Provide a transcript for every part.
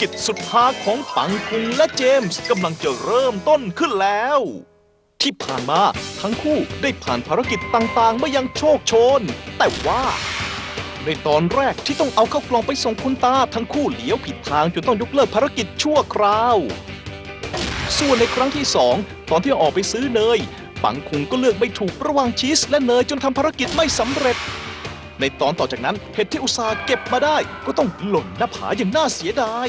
กิจสุดฮาของปังคุงและเจมส์กำลังจะเริ่มต้นขึ้นแล้ว ที่ผ่านมาทั้งคู่ได้ผ่านภารกิจต่างๆ มายังโชคโชน แต่ว่า ในตอนแรกที่ต้องเอาเข้ากล่องไปส่งคุณตา ทั้งคู่เลี้ยวผิดทางจนต้องยกเลิกภารกิจชั่วคราว ส่วนในครั้งที่สองตอนที่ออกไปซื้อเนย ปังคุงก็เลือกไม่ถูกระหว่างชีสและเนยจนทำภารกิจไม่สำเร็จ ในตอนต่อจากนั้นเห็ดที่อุตสาห์เก็บมาได้ ก็ต้องหล่นหน้าผาอย่างน่าเสียดาย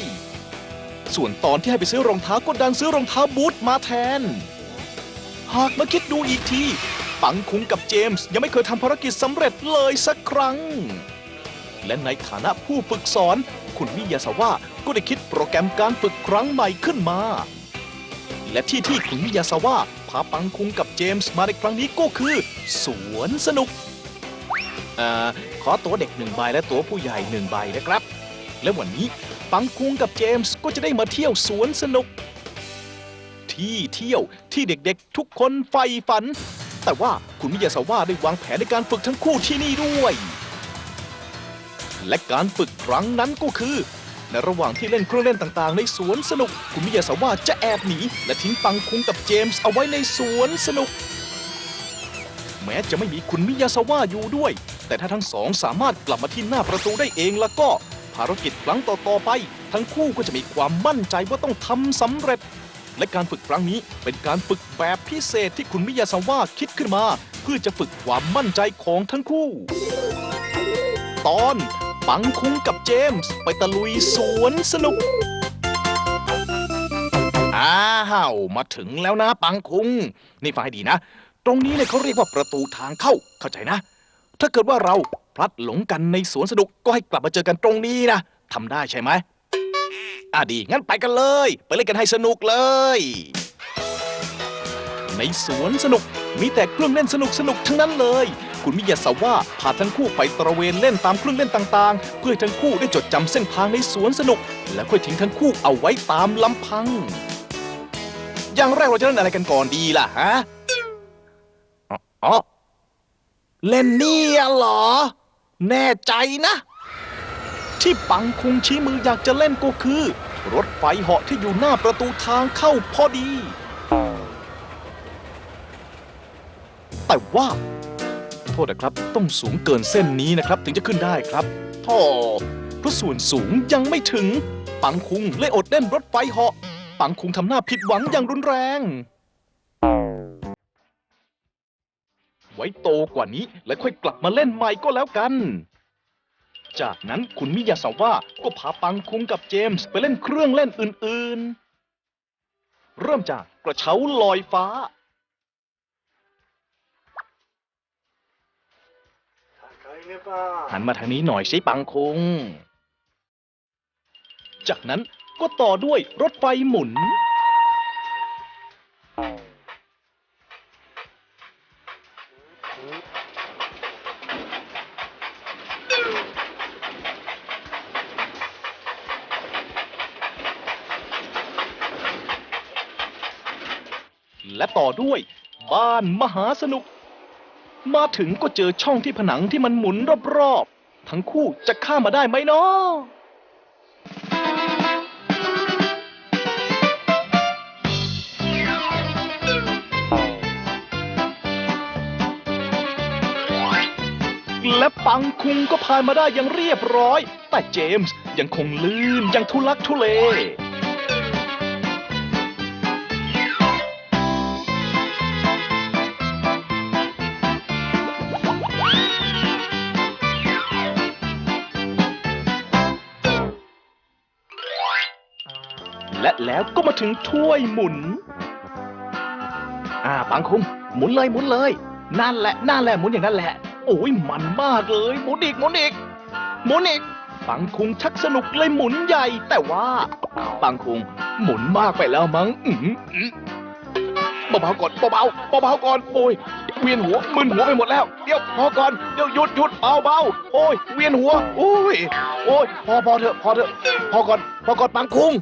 ส่วนตอนที่ให้ไปซื้อรองเท้าก็ดันซื้อรองเท้าบูทมาแทน หากมาคิดดูอีกที ปังคุงกับเจมส์ยังไม่เคยทำภารกิจสำเร็จเลยสักครั้ง และในฐานะผู้ฝึกสอน คุณมิยาสาวะก็ได้คิดโปรแกรมการฝึกครั้งใหม่ขึ้นมา และที่ที่คุณมิยาสาวะพาปังคุงกับเจมส์มาในครั้งนี้ก็คือ สวนสนุก อขอตั๋วเด็กหนึ่งใบและตั๋วผู้ใหญ่หนึ่งใบนะครับ และวันนี้ปังคุงกับเจมส์ก็จะได้มาเที่ยวสวนสนุก ที่เที่ยวที่เด็กๆทุกคนใฝ่ฝัน แต่ว่าคุณมิยาสาวะได้วางแผนในการฝึกทั้งคู่ที่นี่ด้วย และการฝึกครั้งนั้นก็คือในระหว่างที่เล่นเครื่องเล่นต่างๆ ในสวนสนุก คุณมิยาสาวะจะแอบหนี และทิ้งปังคุงกับเจมส์เอาไว้ในสวนสนุก แม้จะไม่มีคุณมิยาสาวะอยู่ด้วย แต่ถ้าทั้งสองสามารถกลับมาที่หน้าประตูได้เองแล้วก็ภารกิจครั้งต่อๆไป ทั้งคู่ก็จะมีความมั่นใจว่าต้องทำสำเร็จ และการฝึกครั้งนี้เป็นการฝึกแบบพิเศษที่คุณมิยาสาวะคิดขึ้นมา เพื่อจะฝึกความมั่นใจของทั้งคู่ ตอนปังคุงกับเจมส์ไปตะลุยสวนสนุก อ้าวมาถึงแล้วนะปังคุง นี่ฟังให้ดีนะ ตรงนี้เนี่ยเขาเรียกว่าประตูทางเข้าเข้าใจนะ ถ้าเกิดว่าเราพลัดหลงกันในสวนสนุกก็ให้กลับมาเจอกันตรงนี้นะทำได้ใช่ไหมอะดี งั้นไปกันเลย ไปเล่นกันให้สนุกเลย ในสวนสนุกมีแต่เครื่องเล่นสนุกสนุกทั้งนั้นเลย คุณมิยาสาวะพาทั้งคู่ไปตระเวนเล่นตามเครื่องเล่นต่างๆ เพื่อให้ทั้งคู่ได้จดจำเส้นทางในสวนสนุก และค่อยทิ้งทั้งคู่เอาไว้ตามลำพัง อย่างแรกเราจะเล่นอะไรกันก่อนดีล่ะฮะอ๋ออ๋อ เล่นเนี่ยเหรอ แน่ใจนะ ที่ปังคุงชี้มืออยากจะเล่นก็คือ รถไฟเหาะที่อยู่หน้าประตูทางเข้าพอดี แต่ว่า โทษนะครับต้องสูงเกินเส้นนี้นะครับ ถึงจะขึ้นได้ครับโท่อเพราะส่วนสูงยังไม่ถึง ปังคุงเลยอดเล่นรถไฟเหาะปังคุงทำหน้าผิดหวังอย่างรุนแรง ไว้โตกว่านี้แล้วค่อยกลับมาเล่นใหม่ก็แล้วกัน จากนั้นคุณมิยาสาวะก็พาปังคุงกับเจมส์ไปเล่นเครื่องเล่นอื่นๆ เริ่มจากกระเช้าลอยฟ้า หันมาทางนี้หน่อยสิปังคุง จากนั้นก็ต่อด้วยรถไฟหมุน และต่อด้วย บ้านมหาสนุก มาถึงก็เจอช่องที่ผนังที่มันหมุนรอบๆ ทั้งคู่จะข้ามมาได้ไหมเนาะและปังคุงก็ผ่านมาได้อย่างเรียบร้อย แต่เจมส์ยังคงลื่นยังทุลักทุเล และแล้วก็มาถึงถ้วยหมุน อ่าปังคุงหมุนเลยหมุนเลย นั่นแหละนั่นแหละหมุนอย่างนั้นแหละ โอ้ยมันมากเลยหมุนอีกหมุนอีกหมุนอีกปังคุงชักสนุกเลยหมุนใหญ่ แต่ว่าปังคุงหมุนมากไปแล้วมั้งอื้อหืออื้อเบาๆก่อนเบาๆเบาๆก่อนโอ้ยเวียนหัวมึนหัวไปหมดแล้วเดี๋ยวพอก่อนเดี๋ยวหยุดหยุดเบาๆโอ้ยเวียนหัวโอ้ยโอ้ยพอพอเถอะพอเถอะพอก่อนพอก่อนปังคุง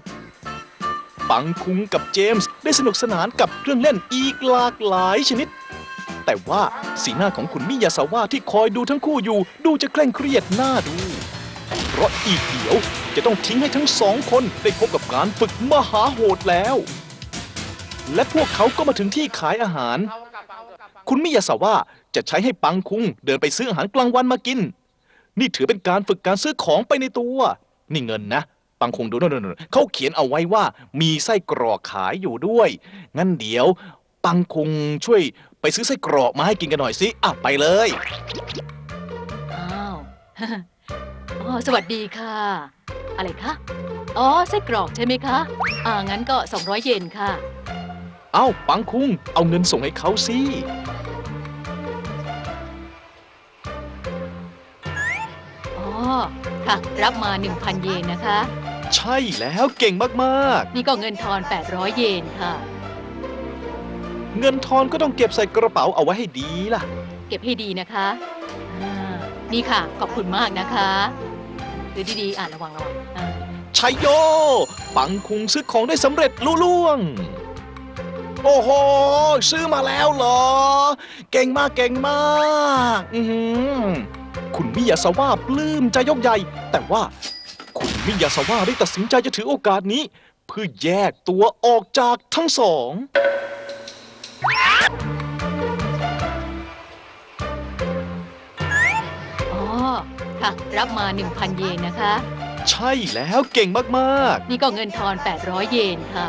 ปังคุงกับเจมส์ได้สนุกสนานกับเครื่องเล่นอีกหลากหลายชนิด แต่ว่าสีหน้าของคุณมิยาสาวะที่คอยดูทั้งคู่อยู่ ดูจะเคร่งเครียดน่าดู เพราะอีกเดี๋ยวจะจะต้องทิ้งให้ทั้งสองคนได้พบกับการฝึกมหาโหดแล้ว และพวกเขาก็มาถึงที่ขายอาหาร คุณมิยาสาวะจะใช้ให้ปังคุงเดินไปซื้ออาหารกลางวันมากิน นี่ถือเป็นการฝึกการซื้อของไปในตัว นี่เงินนะ ปังคุงดูโน่นๆๆเขาเขียนเอาไว้ว่ามีไส้กรอกขายอยู่ด้วย งั้นเดี๋ยว ปังคุงช่วยไปซื้อไส้กรอกมาให้กินกันหน่อยสิอะไปเลย อ้าวอ๋อสวัสดีค่ะ อะไรคะ อ๋อไส้กรอกใช่ไหมคะ อ่างั้นก็ 200 เยนค่ะ เอ้าปังคุงเอาเงินส่งให้เขาสิ อ๋อ ค่ะ รับมา 1,000 เยนนะคะ ใช่แล้วเก่งมากนี่ก็เงินทอน 800 เยนค่ะ ๆ เงินทอนก็ต้องเก็บใส่กระเป๋าเอาไว้ให้ดีล่ะ เก็บให้ดีนะคะอ่านี่ค่ะ ขอบคุณมากนะคะดูดีๆ อ่านระวังระวังอ่าชัยโย ปังคุงซื้อของได้สำเร็จลุล่วง โอ้โห ซื้อมาแล้วเหรอ เก่งมากเก่งมาก อือหือคุณมิยาสวะปลื้มใจยกใหญ่ แต่ว่าคุณ มิยาสวะได้ตัดสินใจจะถือโอกาสนี้ เพื่อแยกตัวออกจากทั้งสอง อ๋อ ค่ะ รับมา 1,000 เยนนะคะ ใช่แล้วเก่งมากนี่ก็เงินทอน 800 เยนค่ะ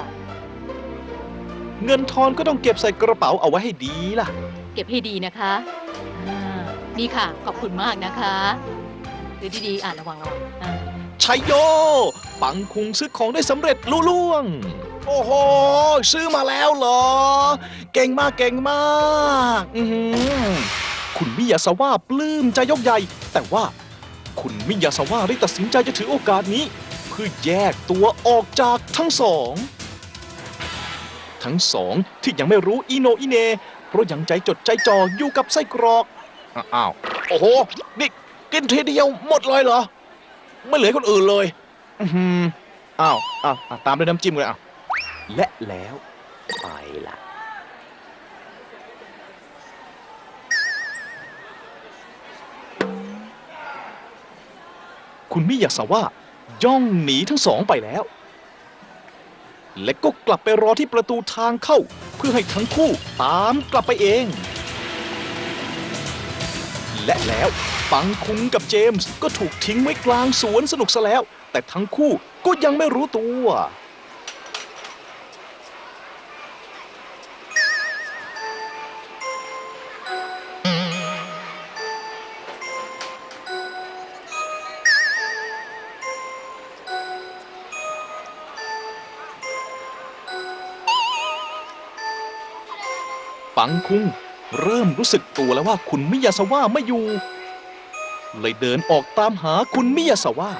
ๆ เงินทอนก็ต้องเก็บใส่กระเป๋าเอาไว้ให้ดีล่ะ เก็บให้ดีนะคะอ่านี่ค่ะ ขอบคุณมากนะคะดูดีๆ อ่านระวังระวังอ่า ชัยโย ปังคุงซื้อของได้สำเร็จลุล่วง โอ้โห ซื้อมาแล้วเหรอ เก่งมากเก่งมากอือหือคุณมิยาสวะปลื้มใจยกใหญ่ แต่ว่า คุณมิยาสวะได้ตัดสินใจจะถือโอกาสนี้ เพื่อแยกตัวออกจากทั้งสอง ทั้งสองที่ยังไม่รู้อีโนอีเน เพราะยังใจจดใจจ่ออยู่กับไส้กรอกอ้าวโอ้โหนี่กินทีเดียวหมดเลยเหรอ ไม่เหลือคนอื่นเลยอือหืออ้าวอ้าวอะตามด้วยน้ำจิ้มเลยอะและแล้วไปละคุณมิยาสาวะย่องหนีทั้งสองไปแล้ว และก็กลับไปรอที่ประตูทางเข้า เพื่อให้ทั้งคู่ตามกลับไปเอง และแล้ว ปังคุงกับเจมส์ก็ถูกทิ้งไว้กลางสวนสนุกซะแล้ว แต่ทั้งคู่ก็ยังไม่รู้ตัว ปังคุงเริ่มรู้สึกตัวแล้วว่าคุณมิยาสวะไม่อยู่ เลยเดินออกตามหาคุณมิยาสวะ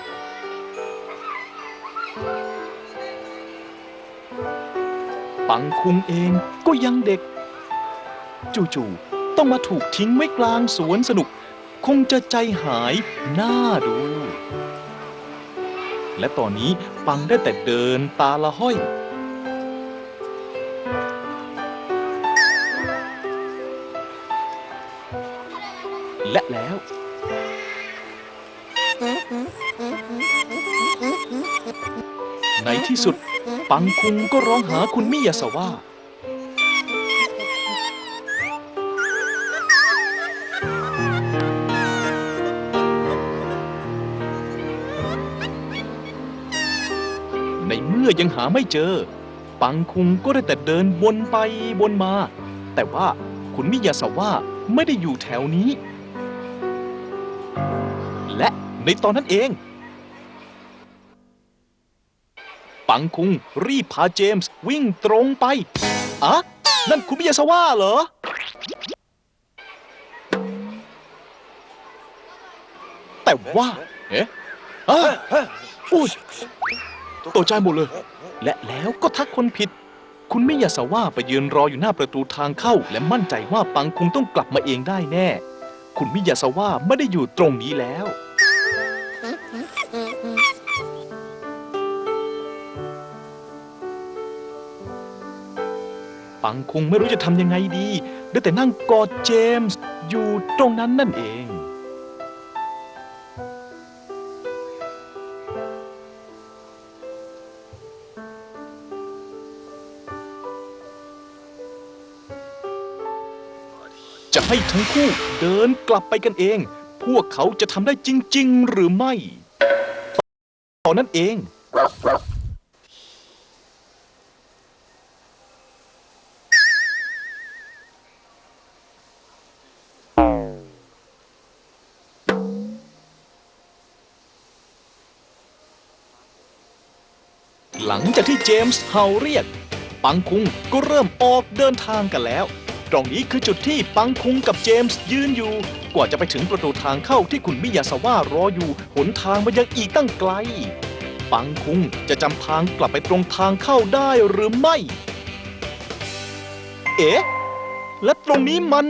ปังคุงเองก็ยังเด็ก จู่ๆต้องมาถูกทิ้งไว้กลางสวนสนุก คงจะใจหายหน้าดู และตอนนี้ปังได้แต่เดินตาละห้อย ในที่สุด ปังคุงก็ร้องหาคุณมิยาสวะในเมื่อยังหาไม่เจอ ปังคุงก็ได้แต่เดินวนไปวนมา แต่ว่าคุณมิยาสวะไม่ได้อยู่แถวนี้ ในตอนนั้นเอง ปังคุงรีบพาเจมส์วิ่งตรงไปอะนั่นคุณมิยาสวะเหรอ แต่ว่า เอ๊ะอะอุ้ยตกใจหมดเลย และแล้วก็ทักคนผิด คุณมิยาสวะไปยืนรออยู่หน้าประตูทางเข้า และมั่นใจว่าปังคุงต้องกลับมาเองได้แน่ คุณมิยาสวะไม่ได้อยู่ตรงนี้แล้วังคงไม่รู้จะทำยังไงดีได้แต่นั่งกอดเจมส์อยู่ตรงนั้นนั่นเอง จะให้ทั้งคู่เดินกลับไปกันเอง พวกเขาจะทำได้จริง ๆ หรือไม่ตอนนั้นเอง หลังจากที่เจมส์เฮาเรียก ปังคุงก็เริ่มออกเดินทางกันแล้ว ตรงนี้คือจุดที่ปังคุงกับเจมส์ยืนอยู่ กว่าจะไปถึงประตูทางเข้าที่คุณมิยาสว่ารออยู่หนทางมันยังอีกตั้งไกล ปังคุงจะจำทางกลับไปตรงทางเข้าได้หรือไม่ เอ๊ะ และตรงนี้มัน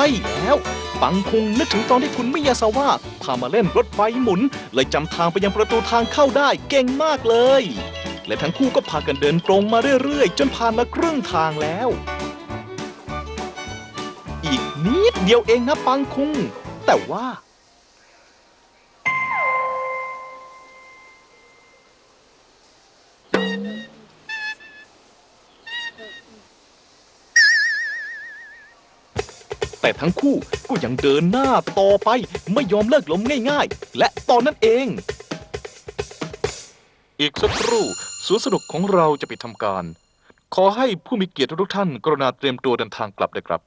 ช่แล้ว ปังคงนึกถึงตอนที่คุณมิยาซาวะพามาเล่นรถไฟหมุน เลยจำทางไปยังประตูทางเข้าได้เก่งมากเลย และทั้งคู่ก็พากันเดินตรงมาเรื่อยๆ จนผ่านมาครึ่งทางแล้ว อีกนิดเดียวเองนะปังคุงแต่ว่า แต่ทั้งคู่ก็ยังเดินหน้าต่อไปไม่ยอมเลิกล้มง่ายๆ และตอนนั้นเอง อีกสักครู่สวนสนุกของเราจะปิดทำการ ขอให้ผู้มีเกียรติทุกท่านกรุณาเตรียมตัวเดินทางกลับเลยครับ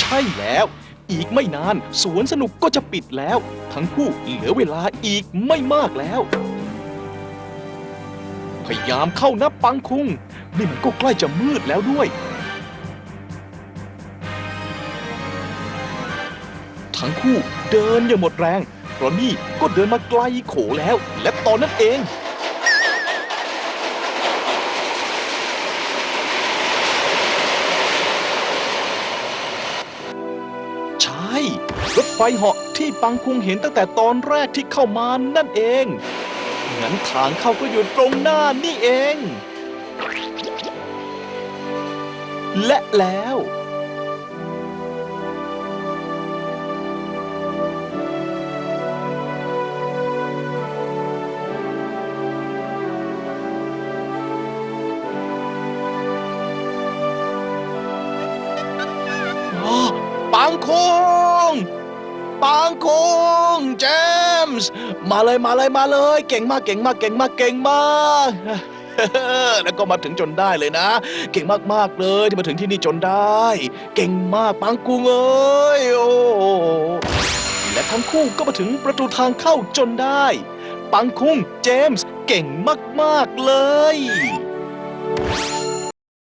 ใช่แล้ว อีกไม่นานสวนสนุกก็จะปิดแล้ว ทั้งคู่เหลือเวลาอีกไม่มากแล้ว พยายามเข้านับปังคุงนี่มันก็ใกล้จะมืดแล้วด้วย ทั้งคู่เดินอย่างหมดแรงเพราะนี่ก็เดินมาไกลโขแล้ว และตอนนั้นเอง ใช่ รถไฟเหาะที่ปังคุงเห็นตั้งแต่ตอนแรกที่เข้ามานั่นเอง งั้นทางเข้าก็อยู่ตรงหน้านี่เอง และแล้ว ส์มาเลยมาเลยมาเลย เก่งมากเก่งมากเก่งมากเก่งมากแล้วก็มาถึงจนได้เลยนะ เก่งมากๆเลยที่มาถึงที่นี่จนได้ เก่งมากปังคุงเอ้ยโอ้และทั้งคู่ก็มาถึงประตูทางเข้าจนได้ ปังคุงเจมส์เก่งมากๆเลย